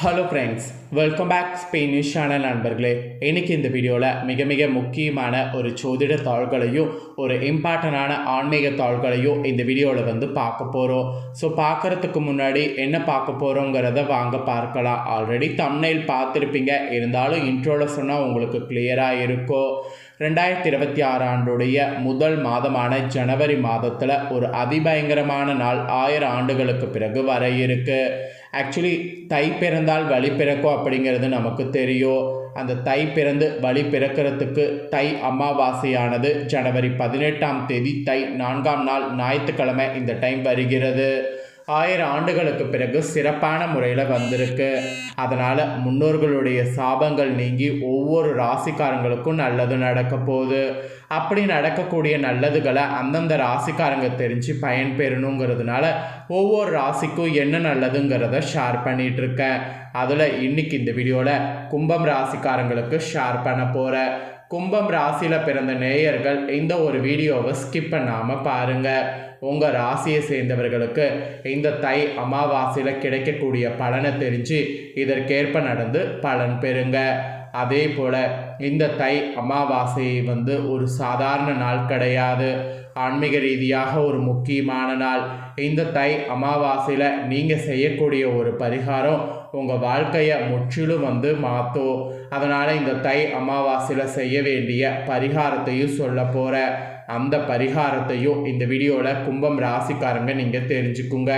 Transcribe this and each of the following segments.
Hello friends welcome back Spanish channel நண்பர்களே. இன்றைக்கி இந்த வீடியோவில் மிக மிக முக்கியமான ஒரு ஜோதிட தாள்களையும் ஒரு இம்பார்ட்டண்டான ஆன்மீக தாள்களையும் இந்த வீடியோவில் வந்து பார்க்க போகிறோம் ஸோ பார்க்குறதுக்கு முன்னாடி என்ன பார்க்க போகிறோங்கிறத வாங்க பார்க்கலாம். ஆல்ரெடி தம்னைல் பார்த்துருப்பீங்க. இருந்தாலும் இன்ட்ரோவில் சொன்னால் உங்களுக்கு கிளியராக இருக்கும். ரெண்டாயிரத்தி இருபத்தி ஆறு ஆண்டுடைய முதல் மாதமான ஜனவரி மாதத்தில் ஒரு அதிபயங்கரமான நாள் ஆயிரம் ஆண்டுகளுக்கு பிறகு வர இருக்கு. ஆக்சுவலி தை பிறந்தால் வழி பிறக்கும் அப்படிங்கிறது நமக்கு தெரியும். அந்த தை பிறந்து வழி பிறக்கிறதுக்கு தை அமாவாசையானது ஜனவரி பதினெட்டாம் தேதி தை நான்காம் நாள் ஞாயிற்றுக்கிழமை இந்த டைம் வருகிறது. ஆயிரம் ஆண்டுகளுக்கு பிறகு சிறப்பான முறையில் வந்திருக்கு. அதனால் முன்னோர்களுடைய சாபங்கள் நீங்கி ஒவ்வொரு ராசிக்காரங்களுக்கும் நல்லது நடக்க போகுது. அப்படி நடக்கக்கூடிய நல்லதுகளை அந்தந்த ராசிக்காரங்க தெரிஞ்சு பயன்பெறணுங்கிறதுனால ஒவ்வொரு ராசிக்கும் என்ன நல்லதுங்கிறத ஷேர் பண்ணிகிட்ருக்கேன் இருக்கேன் அதில் இன்னைக்கு இந்த வீடியோவில் கும்பம் ராசிக்காரங்களுக்கு ஷேர் பண்ண போகிறேன் கும்பம் ராசியில் பிறந்த நேயர்கள் இந்த ஒரு வீடியோவை ஸ்கிப் பண்ணாமல் பாருங்கள் உங்கள் ராசியை சேர்ந்தவர்களுக்கு இந்த தை அமாவாசையில் கிடைக்கக்கூடிய பலனை தெரிஞ்சு இதற்கேற்ப நடந்து பலன் பெறுங்க. அதே போல் இந்த தை அமாவாசை வந்து ஒரு சாதாரண நாள் கிடையாது. ஆன்மீக ரீதியாக ஒரு முக்கியமான நாள். இந்த தை அமாவாசையில் நீங்கள் செய்யக்கூடிய ஒரு பரிகாரம் உங்கள் வாழ்க்கையை முற்றிலும் வந்து மாற்றும் அதனால் இந்த தை அமாவாசையில் செய்ய வேண்டிய பரிகாரத்தையும் சொல்ல போகிற அந்த பரிகாரத்தையும் இந்த வீடியோவில் கும்பம் ராசிக்காரங்க நீங்கள் தெரிஞ்சுக்குங்க.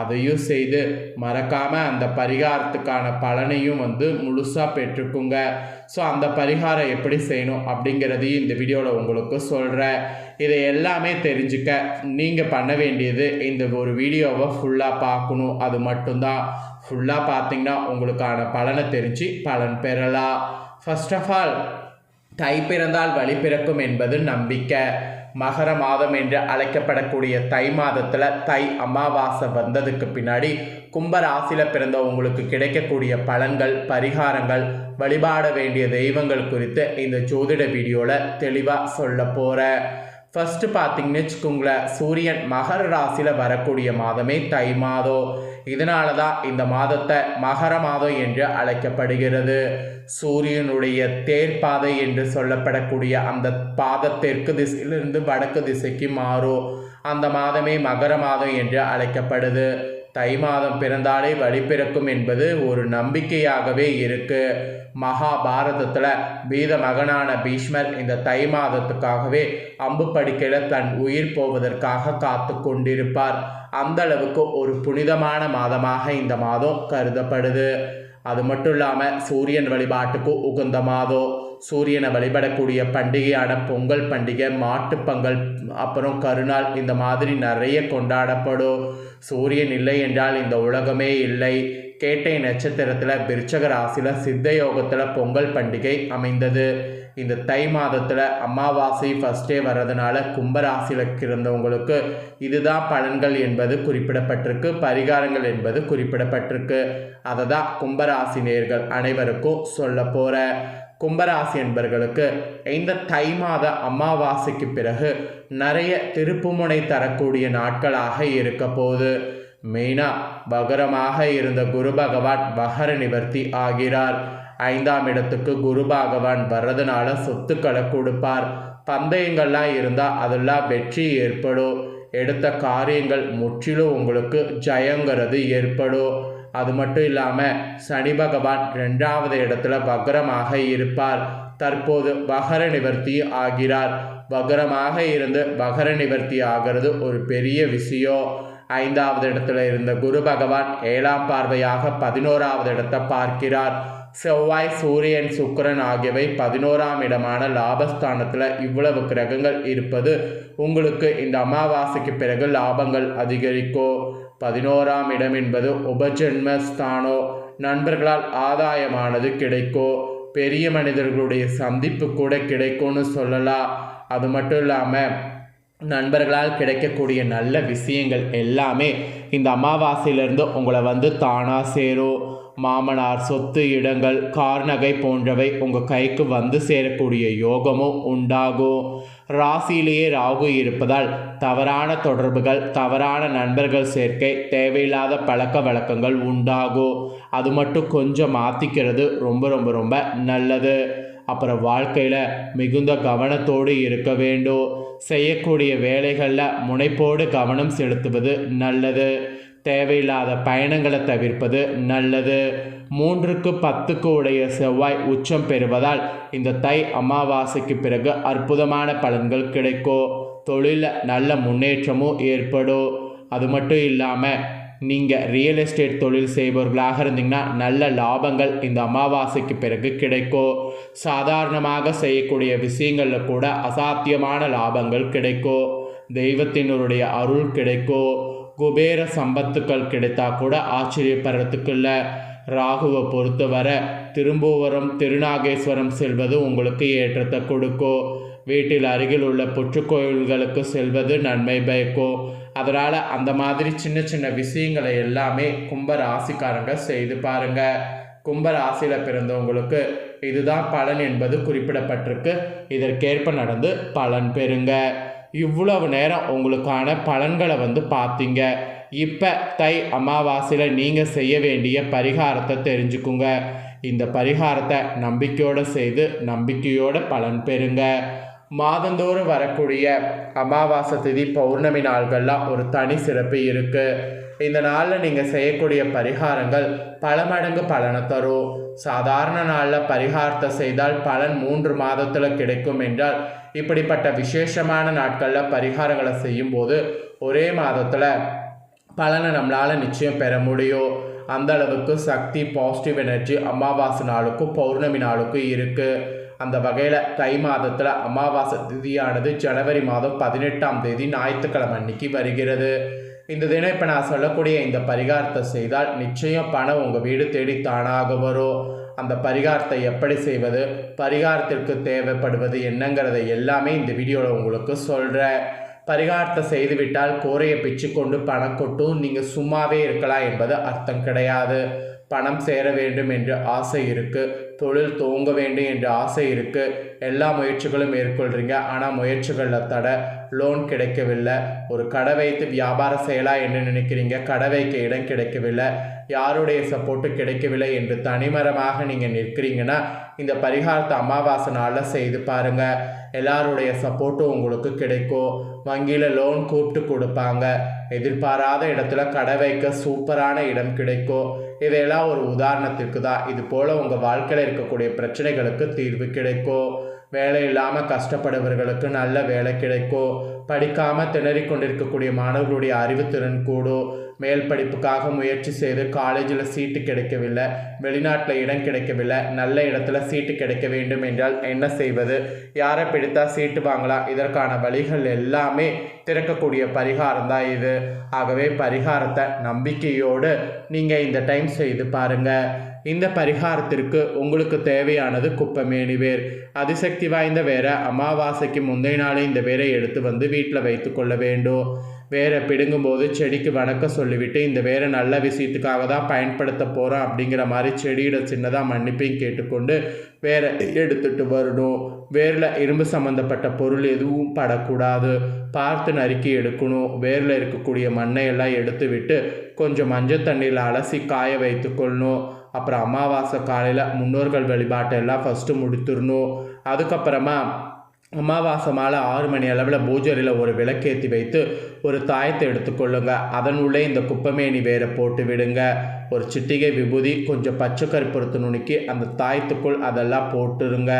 அதையும் செய்து மறக்காமல் அந்த பரிகாரத்துக்கான பலனையும் வந்து முழுசாக பெற்றுக்குங்க. ஸோ அந்த பரிகாரம் எப்படி செய்யணும் அப்படிங்கிறதையும் இந்த வீடியோவில் உங்களுக்கு சொல்கிறேன் இதை எல்லாமே தெரிஞ்சுக்க நீங்கள் பண்ண வேண்டியது இந்த ஒரு வீடியோவை ஃபுல்லாக பார்க்கணும். அது மட்டும்தான். ஃபுல்லாக பார்த்தீங்கன்னா உங்களுக்கான பலனை தெரிஞ்சு பலன் பெறலாம். ஃபர்ஸ்ட் ஆஃப் ஆல் தை பிறந்தால் வழி பிறக்கும் என்பது நம்பிக்கை. மகர மாதம் என்று அழைக்கப்படக்கூடிய தை மாதத்தில் தை அமாவாசை வந்ததுக்கு பின்னாடி கும்ப ராசியில் பிறந்த உங்களுக்கு கிடைக்கக்கூடிய பலன்கள் பரிகாரங்கள் வழிபாட வேண்டிய தெய்வங்கள் குறித்து இந்த ஜோதிட வீடியோவில் தெளிவாக சொல்ல போகிறேன் ஃபஸ்ட்டு பார்த்தீங்கன்னு வச்சுக்கோங்களேன் சூரியன் மகர ராசியில் வரக்கூடிய மாதமே தை மாதம். இதனால தான் இந்த மாதத்தை மகர மாதம் என்று அழைக்கப்படுகிறது. சூரியனுடைய தேர்ப்பாதை என்று சொல்லப்படக்கூடிய அந்த பாத தெற்கு திசையிலிருந்து வடக்கு திசைக்கு மாறும். அந்த மாதமே மகர மாதம் என்று அழைக்கப்படுது. தை மாதம் பிறந்தாலே வழி பிறக்கும் என்பது ஒரு நம்பிக்கையாகவே இருக்கு. மகாபாரதத்தில் பீத மகனான பீஷ்மர் இந்த தை மாதத்துக்காகவே அம்பு படிக்கையில் தன் உயிர் போவதற்காக காத்து கொண்டிருப்பார். அந்த அளவுக்கு ஒரு புனிதமான மாதமாக இந்த மாதம் கருதப்படுது. அது மட்டும் இல்லாமல் சூரியன் வழிபாட்டுக்கு உகந்த மாதம். சூரியனை வழிபடக்கூடிய பண்டிகையான பொங்கல் பண்டிகை மாட்டுப்பொங்கல் அப்புறம் கருநாள் இந்த மாதிரி நிறைய கொண்டாடப்படும். சூரியன் இல்லை என்றால் இந்த உலகமே இல்லை. கேட்டை நட்சத்திரத்தில் விருச்சக ராசியில் சித்த யோகத்தில் பொங்கல் பண்டிகை அமைந்தது. இந்த தை மாதத்தில் அமாவாசை ஃபஸ்ட்டே வர்றதுனால கும்பராசியில் இருந்தவங்களுக்கு இதுதான் பலன்கள் என்பது குறிப்பிடப்பட்டிருக்கு பரிகாரங்கள் என்பது குறிப்பிடப்பட்டிருக்கு. அதை தான் கும்பராசி நேர்கள் அனைவருக்கும் சொல்ல போகிற கும்பராசி என்பர்களுக்கு இந்த தை மாத அமாவாசைக்கு பிறகு நிறைய திருப்புமுனை தரக்கூடிய நாட்களாக இருக்க போகுது. மெயினாக பகரமாக இருந்த குரு பகவான் பகர நிவர்த்தி ஆகிறார். ஐந்தாம் இடத்துக்கு குரு பகவான் வர்றதுனால சொத்துக்களை கொடுப்பார். பந்தயங்கள்லாம் இருந்தால் அதெல்லாம் வெற்றி ஏற்படும். எடுத்த காரியங்கள் முற்றிலும் உங்களுக்கு ஜயங்கிறது ஏற்படும். அது மட்டும் இல்லாமல் சனி பகவான் ரெண்டாவது இடத்துல வக்ரமாக இருப்பார். தற்போது வகர நிவர்த்தி ஆகிறார். வக்ரமாக இருந்து வகர நிவர்த்தி ஆகிறது ஒரு பெரிய விஷயம். ஐந்தாவது இடத்துல இருந்த குரு பகவான் ஏழாம் பார்வையாக பதினோராவது இடத்தை பார்க்கிறார். செவ்வாய் சூரியன் சுக்கிரன் ஆகியவை பதினோராம் இடமான லாபஸ்தானத்தில் இவ்வளவு கிரகங்கள் இருப்பது உங்களுக்கு இந்த அமாவாசைக்கு பிறகு லாபங்கள் அதிகரிக்கும். பதினோராம் இடம் என்பது உபஜென்மஸ்தானோ. நண்பர்களால் ஆதாயமானது கிடைக்கும் பெரிய மனிதர்களுடைய சந்திப்பு கூட கிடைக்கும்னு சொல்லலாம் அது மட்டும் இல்லாமல் நண்பர்களால் கிடைக்கக்கூடிய நல்ல விஷயங்கள் எல்லாமே இந்த அமாவாசையிலேருந்து உங்களை வந்து தானாக சேரும். மாமனார் சொத்து இடங்கள் கார் நகை போன்றவை உங்கள் கைக்கு வந்து சேரக்கூடிய யோகமும் உண்டாகும் ராசியிலேயே ராகு இருப்பதால் தவறான தொடர்புகள் தவறான நண்பர்கள் சேர்க்கை தேவையில்லாத பழக்க வழக்கங்கள் உண்டாகும் அது மட்டும் கொஞ்சம் மாற்றிக்கிறது ரொம்ப ரொம்ப ரொம்ப நல்லது. அப்புறம் வாழ்க்கையில் மிகுந்த கவனத்தோடு இருக்க வேண்டும். செய்யக்கூடிய வேலைகளில் முனைப்போடு கவனம் செலுத்துவது நல்லது. தேவையில்லாத பயணங்களை தவிர்ப்பது நல்லது. மூன்றுக்கு பத்துக்கு உடைய செவ்வாய் உச்சம் பெறுவதால் இந்த தை அமாவாசைக்கு பிறகு அற்புதமான பலன்கள் கிடைக்கும். தொழிலில் நல்ல முன்னேற்றமும் ஏற்படும். அது மட்டும் இல்லாமல் நீங்கள் ரியல் எஸ்டேட் தொழில் செய்பவர்களாக இருந்தீங்கன்னா நல்ல லாபங்கள் இந்த அமாவாசைக்கு பிறகு கிடைக்கும். சாதாரணமாக செய்யக்கூடிய விஷயங்களில் கூட அசாத்தியமான லாபங்கள் கிடைக்கும். தெய்வத்தினருடைய அருள் கிடைக்கும். குபேர சம்பத்துக்கள் கிடைத்தா கூட ஆச்சரியப்படுறதுக்கு இல்லை ராகுவை பொறுத்தவரை திரும்புவரம் திருநாகேஸ்வரம் செல்வது உங்களுக்கு ஏற்றத்தை கொடுக்கும் வீட்டில் அருகில் உள்ள புற்றுக்கோயில்களுக்கு செல்வது நன்மை பயக்கும் அதனால் அந்த மாதிரி சின்ன சின்ன விஷயங்களை எல்லாமே கும்ப ராசிக்காரங்க செய்து பாருங்க. கும்ப ராசியில் பிறந்தவங்களுக்கு இதுதான் பலன் என்பது குறிப்பிடப்பட்டிருக்கு. இதற்கேற்ப நடந்து பலன் பெறுங்க. இவ்வளவு நேரம் உங்களுக்கான பலன்களை வந்து பார்த்தீங்க. இப்போ தை அமாவாசையில் நீங்கள் செய்ய வேண்டிய பரிகாரத்தை தெரிஞ்சுக்குங்க. இந்த பரிகாரத்தை நம்பிக்கையோடு செய்து நம்பிக்கையோடு பலன் பெறுங்க. மாதந்தோறும் வரக்கூடிய அமாவாசை திதி பௌர்ணமி நாள்கள்லாம் ஒரு தனி சிறப்பு இருக்குது இந்த நாளில் நீங்கள் செய்யக்கூடிய பரிகாரங்கள் பல மடங்கு பலனை தரும். சாதாரண நாளில் பரிகாரத்தை செய்தால் பலன் மூன்று மாதத்தில் கிடைக்கும் என்றால் இப்படிப்பட்ட விசேஷமான நாட்களில் பரிகாரங்களை செய்யும்போது ஒரே மாதத்தில் பலனை நம்மளால் நிச்சயம் பெற முடியும். அந்த அளவுக்கு சக்தி பாசிட்டிவ் எனர்ஜி அமாவாசை நாளுக்கும் பௌர்ணமி நாளுக்கும் இருக்குது அந்த வகையில் தை மாதத்தில் அமாவாசை திதியானது ஜனவரி மாதம் பதினெட்டாம் தேதி ஞாயிற்றுக்கிழமை அன்னைக்கு வருகிறது. இந்த தினம் இப்போ நான் சொல்லக்கூடிய இந்த பரிகாரத்தை செய்தால் நிச்சயம் பணம் உங்கள் வீடு தேடி தானாக வரும். அந்த பரிகாரத்தை எப்படி செய்வது பரிகாரத்திற்கு தேவைப்படுவது என்னங்கிறத எல்லாமே இந்த வீடியோவில் உங்களுக்கு சொல்கிறேன் பரிகாரத்தை செய்துவிட்டால் கோரையை பிச்சு கொண்டு பணம் கொட்டும். நீங்கள் சும்மாவே இருக்கலாம் என்பது அர்த்தம் கிடையாது. பணம் சேர வேண்டும் என்று ஆசை இருக்குது தொழில் துவங்க வேண்டும் என்ற ஆசை இருக்குது எல்லா முயற்சிகளும் மேற்கொள்கிறீங்க ஆனால் முயற்சிகளில் தட லோன் கிடைக்கவில்லை. ஒரு கடை வைத்து வியாபாரம் செய்யலாம் என்று நினைக்கிறீங்க. கடை வைக்க இடம் கிடைக்கவில்லை. யாருடைய சப்போர்ட்டு கிடைக்கவில்லை என்று தனிமரமாக நீங்கள் நிற்கிறீங்கன்னா இந்த பரிகாரத்தை அமாவாசை நாளில் செய்து பாருங்கள் எல்லாருடைய சப்போர்ட்டும் உங்களுக்கு கிடைக்கும். வங்கியில் லோன் கூப்பிட்டு கொடுப்பாங்க. எதிர்பாராத இடத்துல கடை வைக்க சூப்பரான இடம் கிடைக்கும். இதையெல்லாம் ஒரு உதாரணத்திற்கு தான் இது போல் உங்கள் வாழ்க்கையில் இருக்கக்கூடிய பிரச்சனைகளுக்கு தீர்வு கிடைக்கும் வேலை இல்லாமல் கஷ்டப்படுபவர்களுக்கு நல்ல வேலை கிடைக்கும் படிக்காமல் திணறிக் கொண்டிருக்கக்கூடிய மாணவர்களுடைய அறிவுத்திறன் கூடும் மேல் படிப்புக்காக முயற்சி செய்து காலேஜில் சீட்டு கிடைக்கவில்லை. வெளிநாட்டில் இடம் கிடைக்கவில்லை. நல்ல இடத்துல சீட்டு கிடைக்க வேண்டும் என்றால் என்ன செய்வது? யாரை பிடித்தா சீட்டு வாங்கலாம்? இதற்கான வழிகள் எல்லாமே திறக்கக்கூடிய பரிகாரம் தான் இது. ஆகவே பரிகாரத்தை நம்பிக்கையோடு நீங்கள் இந்த டைம் செய்து பாருங்கள் இந்த பரிகாரத்திற்கு உங்களுக்கு தேவையானது குப்பமேனி வேர் அதிசக்தி வாய்ந்த வேற அமாவாசைக்கு முந்தைய நாளே இந்த வேரை எடுத்து வந்து வீட்டில் வைத்து கொள்ள வேண்டும். வேரை பிடுங்கும்போது செடிக்கு வணக்கம் சொல்லிவிட்டு இந்த வேரை நல்ல விஷயத்துக்காக தான் பயன்படுத்த போகிறோம் அப்படிங்கிற மாதிரி செடியிட சின்னதாக மன்னிப்பையும் கேட்டுக்கொண்டு வேரை எடுத்துட்டு வரணும். வேரில் இரும்பு சம்மந்தப்பட்ட பொருள் எதுவும் படக்கூடாது. பார்த்து நறுக்கி எடுக்கணும். வேரில் இருக்கக்கூடிய மண்ணை எல்லாம் எடுத்து விட்டு கொஞ்சம் மஞ்சள் தண்ணியில் அலசி காய வைத்து கொள்ளணும். அப்புறம் அமாவாசை காலையில் முன்னோர்கள் வழிபாட்டை எல்லாம் ஃபஸ்ட்டு முடித்துடணும். அதுக்கப்புறமா அமாவாசை மாலை ஆறு மணி அளவில் பூஜரியில் ஒரு விளக்கேற்றி வைத்து ஒரு தாயத்தை எடுத்துக்கொள்ளுங்க அதன் உள்ளே இந்த குப்பமேனி வேற போட்டு விடுங்க. ஒரு சிட்டிகை விபூதி கொஞ்சம் பச்சை கருப்பொருத்து நுணுக்கி அந்த தாயத்துக்குள் அதெல்லாம் போட்டுருங்க.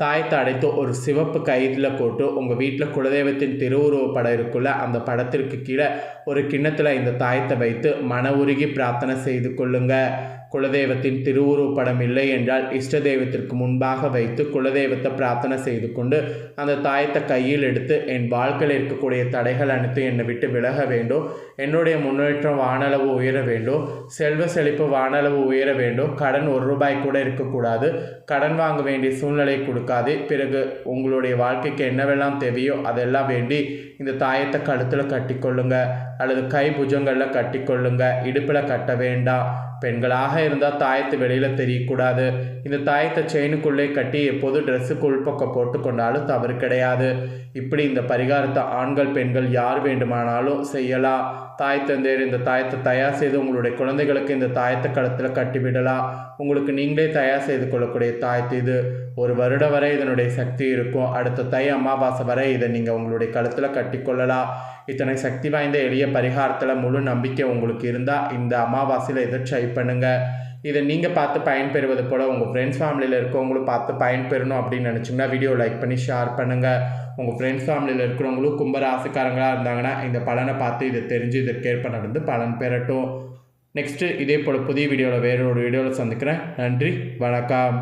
தாயத்தை அடைத்து ஒரு சிவப்பு கயிறில் போட்டு உங்கள் வீட்டில் குலதெய்வத்தின் திருவுருவ படம் இருக்குல்ல அந்த படத்திற்கு கீழே ஒரு கிண்ணத்தில் இந்த தாயத்தை வைத்து மன உருகி பிரார்த்தனை செய்து கொள்ளுங்கள் குலதெய்வத்தின் திருவுருவப்படம் இல்லை என்றால் இஷ்ட தெய்வத்திற்கு முன்பாக வைத்து குலதெய்வத்தை பிரார்த்தனை செய்து கொண்டு அந்த தாயத்தை கையில் எடுத்து என் வாழ்க்கையில் இருக்கக்கூடிய தடைகள் அனைத்து என்னை விட்டு விலக வேண்டும். என்னுடைய முன்னேற்றம் வானளவு உயர வேண்டும். செல்வ செழிப்பு வானளவு உயர வேண்டும். கடன் ஒரு ரூபாய் கூட இருக்கக்கூடாது. கடன் வாங்க வேண்டிய சூழ்நிலை கொடுக்க கொடுக்காது. பிறகு உங்களுடைய வாழ்க்கைக்கு என்னவெல்லாம் தேவையோ அதெல்லாம் வேண்டி இந்த தாயத்தை கழுத்தில் கட்டிக்கொள்ளுங்க. அல்லது கை புஜங்களில் கட்டிக்கொள்ளுங்க. இடுப்பில் கட்ட வேண்டாம். பெண்களாக இருந்தால் தாயத்து வெளியில் தெரியக்கூடாது. இந்த தாயத்தை செயினுக்குள்ளே கட்டி எப்போதும் ட்ரெஸ்ஸுக்கு உள்பக்கம் போட்டு கொண்டாலும் தவறு கிடையாது. இப்படி இந்த பரிகாரத்தை ஆண்கள் பெண்கள் யார் வேண்டுமானாலும் செய்யலாம். தாய் தந்தையர் இந்த தாயத்தை தயார் செய்து உங்களுடைய குழந்தைகளுக்கு இந்த தாயத்தை கழுத்தில் கட்டிவிடலாம் உங்களுக்கு நீங்களே தயார் செய்து கொள்ளக்கூடிய தாயத்து இது. ஒரு வருடம் வரை இதனுடைய சக்தி இருக்கும். அடுத்த தை அமாவாசை வரை இதை நீங்கள் உங்களுடைய கழுத்தில் கட்டிக்கொள்ளலாம். இத்தனை சக்தி வாய்ந்த எளிய பரிகாரத்தில் முழு நம்பிக்கை உங்களுக்கு இருந்தால் இந்த அமாவாசையில் இதை ட்ரை பண்ணுங்கள் இதை நீங்கள் பார்த்து பயன்பெறுவது போல் உங்கள் ஃப்ரெண்ட்ஸ் ஃபேமிலியில் இருக்கவங்களும் பார்த்து பயன்பெறணும் அப்படின்னு நினச்சிங்கன்னா வீடியோ லைக் பண்ணி ஷேர் பண்ணுங்கள் உங்கள் ஃப்ரெண்ட்ஸ் ஃபேமிலியில் இருக்கிறவங்களும் கும்பராசிக்காரங்களாக இருந்தாங்கன்னா இந்த பலனை பார்த்து இதை தெரிஞ்சு இதற்கேற்ப நடந்து பலன் பெறட்டும். நெக்ஸ்ட்டு இதே போல் புதிய வீடியோவில் வேறு ஒரு வீடியோவில் சந்திக்கிறேன். நன்றி வணக்கம்.